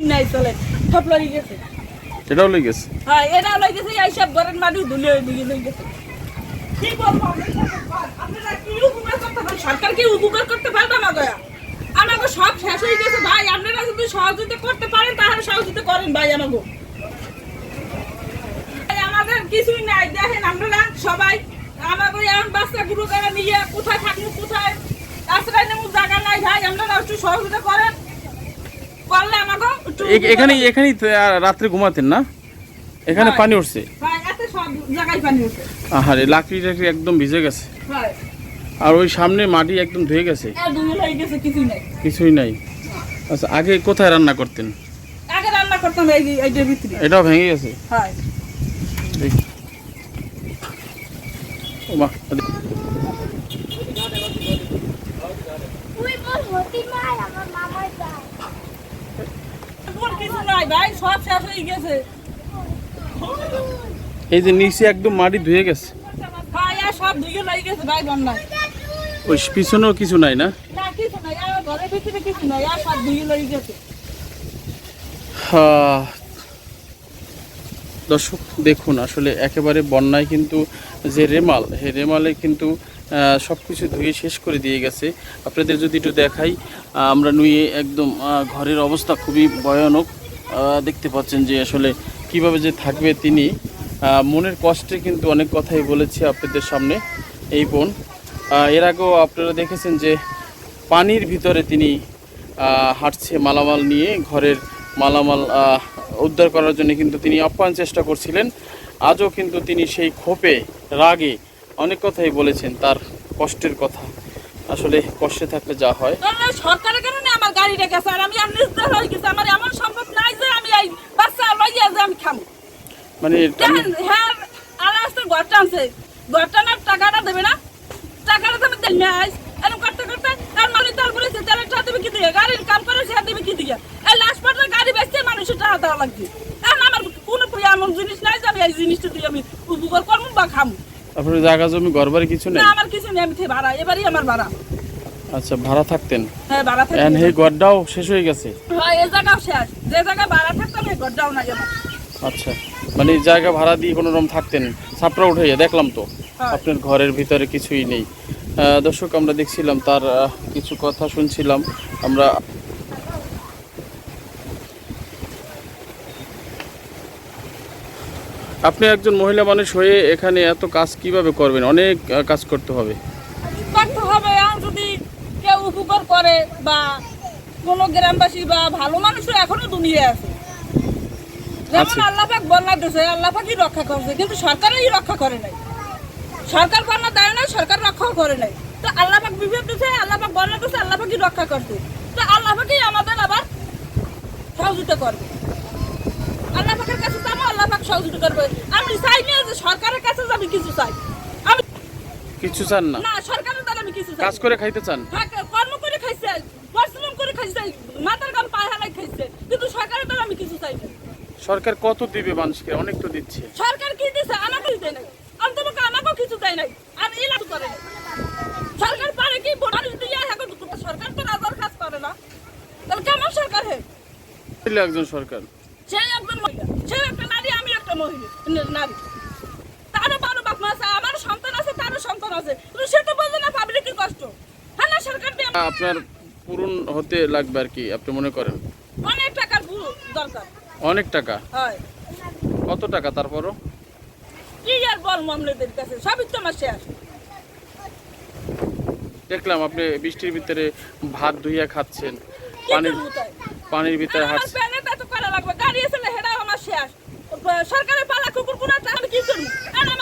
নাই চলে। সব লই গেছে। এটাও হ্যাঁ এটা লই গেছে এই সব ঘরের মাটি ধুলে দিকে লই গেছে। কি বলব? আপনারা কি উপকার করতে পারেন সরকার কি উপকার করতে পারবে দয়া আমাকে সব শেষ হয়ে গেছে ভাই। আপনারা যদি সহযোগিতা করতে পারেন তাহলে সহযোগিতা করেন ভাই আমাকে। আমাদের কিছুই নাই। দেখেন আপনারা সবাই আমাকে এমন বাচ্চা গুরু করে নিয়ে কোথায় থাকব কোথায়? আশ্রয় নেব জায়গা নাই ভাই। আপনারা একটু সহযোগিতা করেন। করলে আমাকে একটু এখানে এখানেই রাত্রে ঘুমাতেন না? এখানে। পানি উঠছে? ভাই এত সব জায়গায় পানি উঠে। আহারে লাকড়ি টাকড়ি একদম ভিজে গেছে। আর ওই সামনে মাটি একদম ধুয়ে গেছে। কিছুই নাই। আচ্ছা আগে কোথায় রান্না করতেন? আগে রান্না করতাম এই এইটার ভিতরে। এটাও ভেঙে গেছে? হয়। আমার মামার কিছু নাই ভাই সব শেষ হয়ে গেছে। এই যে নিচে একদম মাটি ধুয়ে গেছে। ভাই আর সব দুইয়ে লেগে গেছে ভাই বন্যায়। ওই পিছনেও কিছু নাই না? না কিছু নাই আর ঘরের ভিতরে কিছু নাই আর সব দুইয়ে লেগে গেছে। আহ, দর্শক দেখুন আসলে একেবারে বন্যায় কিন্তু যে রেমাল সেই রেমালে কিন্তু সব কিছু ধুয়ে শেষ করে দিয়ে গেছে। আপনাদের যদি একটু দেখাই আমরা নুয়ে একদম ঘরের অবস্থা খুবই ভয়ানক। দেখতে পাচ্ছেন যে আসলে কীভাবে যে থাকবে তিনি। মনের কষ্টে কিন্তু অনেক কথাই বলেছি আপনাদের সামনে এই বোন। এর আগেও আপনারা দেখেছেন যে পানির ভিতরে তিনি হাঁটছে মালামাল নিয়ে। ঘরের মালামাল উদ্ধার করার জন্য কিন্তু তিনি আপ্যায়ন চেষ্টা করছিলেন। আজও কিন্তু তিনি সেই ক্ষোভে, রাগে অনেক কথাই বলেছেন তার কষ্টের কথা। আসলে কষ্টে থাকলে যা হয়। সরকারের কারণে আমার গাড়িটা গেছে আর আমি আপনি হয়ে গেছে। আমার এমন সম্ভব নাই যে আমি এই বাচ্চা লইয়া যে আমি খাব মানে হ্যাঁ আলা আসতে ঘরটা আনছে ঘরটা না টাকাটা দেবে না। টাকাটা দেবে দেন নাই। এরকম করতে করতে তার মালিক তার বলেছে তাহলে টাকা দেবে কি দিয়ে? গাড়ির কাম করে সে দেবে কি দিয়ে? এই লাস্ট পর্যন্ত গাড়ি বেচতে মানুষের টাকা দেওয়া লাগছে এখন আমার কোনো এমন জিনিস নাই যে আমি এই জিনিসটা দিয়ে আমি উপকার করব বা খাব আপনার জায়গা জমি ঘর বাড়ি কিছু নেই? না আমার কিছু নেই আমি থেকে ভাড়া এবারই আমার ভাড়া। আচ্ছা ভাড়া থাকতেন? হ্যাঁ ভাড়া থেকে এখন এই ঘরটাও শেষ হয়ে গেছে? হ্যাঁ এই জায়গাও শেষ। যে জায়গায় ভাড়া থাকতাম এই ঘরটাও নাই আমার। আচ্ছা মানে জায়গা ভাড়া দিয়ে কোনো রকম থাকতেন? ছাপড়া উঠে দেখলাম তো। হ্যাঁ। আপনার ঘরের ভিতরে কিছুই নেই। দর্শক আমরা দেখছিলাম তার কিছু কথা শুনছিলাম। আমরা আপনি একজন মহিলা মানুষ হয়ে এখানে এত কাজ কীভাবে করবেন? অনেক কাজ করতে হবে। করতে হবে যদি কেউ উপকার করে বা কোনো গ্রামবাসী বা ভালো মানুষও এখনও দুনিয়ায় আছে। যেমন আছে। আল্লাহ পাক বন্যা দিয়েছে আল্লাহ পাকই রক্ষা করছে কিন্তু সরকারই রক্ষা করে নাই। সরকার বন্যা দেয় না সরকার রক্ষাও করে নাই। তো আল্লাহ পাক বিপদ দিচ্ছে আল্লাহ পাক বন্যা দিচ্ছে আল্লাহ পাকই রক্ষা করছে। তো আল্লাহ পাকই আমাদের আবার সহযোগিতা করবে। সহযোগিতা করবে। আমি চাই না যে সরকারের কাছে যাবি কিছু চাই। আমি কিছু চান না? না সরকারের দ্বারা আমি কিছু চাই। কাজ করে খাইতে চান? হ্যাঁ, কর্ম করে খাইছে পরিশ্রম করে খাইছে মাথার গাম পায়ে হালাই খাইছে কিন্তু সরকারের দ্বারা আমি কিছু চাই না। সরকার কত দিবে মানুষকে? অনেক তো দিচ্ছে। সরকার কি দিছে? আমাকে দিতে নাই। অন্তপক্ষে আমাকেও কিছু দেয় নাই। আর ইলাজ করে সরকার পারে কি? মানুষ দিয়ে এখন সরকার তো রাজার কাজ করে না। তাহলে কেমন সরকার হে? একজন সরকার। সে একজন মহিলা। সে একটা নারী আমি একটা মহিলা ন- নারী তারও বারো বাপ মা আছে আমার সন্তান আছে তারও সন্তান আছে। কিন্তু বলছে না পাবলিকের কষ্ট? হ্যাঁ না সরকার আপনার পূরণ হতে লাগবে আর কি আপনি মনে করেন? অনেক টাকার দরকার। অনেক টাকা? হয়। কত টাকা তারপরও? কি আর বল মামলাদের কাছে? সবই তো আমার শেষ দেখলাম আপনি বৃষ্টির ভিতরে ভাত ধুইয়া খাচ্ছেন। পানির পানির ভিতরে হাঁটছেন লাগবে গাড়ি এসে হেডা আমার শেষ সরকারের পালা কুকুর কোন কি করব?